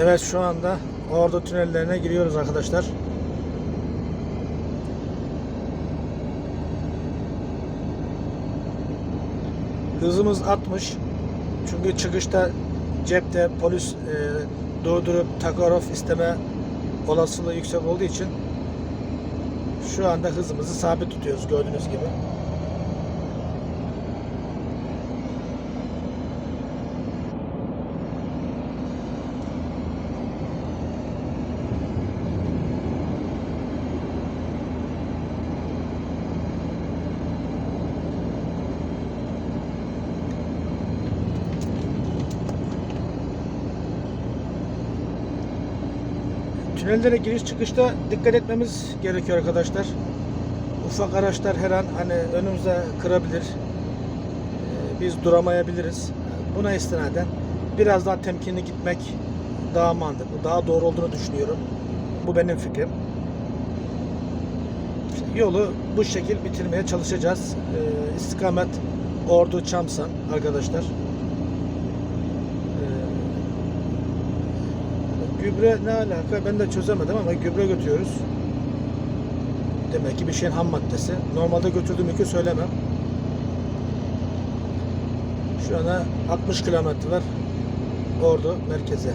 Evet şu anda Ordu tünellerine giriyoruz arkadaşlar. Hızımız 60. Çünkü çıkışta cepte polis e, durdurup takorof isteme olasılığı yüksek olduğu için şu anda hızımızı sabit tutuyoruz gördüğünüz gibi. Tünellere giriş çıkışta dikkat etmemiz gerekiyor arkadaşlar. Ufak araçlar her an hani önümüze kırabilir. Ee, Biz duramayabiliriz. Buna istinaden biraz daha temkinli gitmek daha mantıklı, daha doğru olduğunu düşünüyorum. Bu benim fikrim. Yolu bu şekil bitirmeye çalışacağız. Ee, istikamet Ordu Çamsan arkadaşlar. Gübre ne alaka ben de çözemedim ama gübre götürüyoruz. Demek ki bir şeyin ham maddesi. Normalde götürdüğüm yükü söylemem. Şu ana 60 kilometre var Ordu merkeze.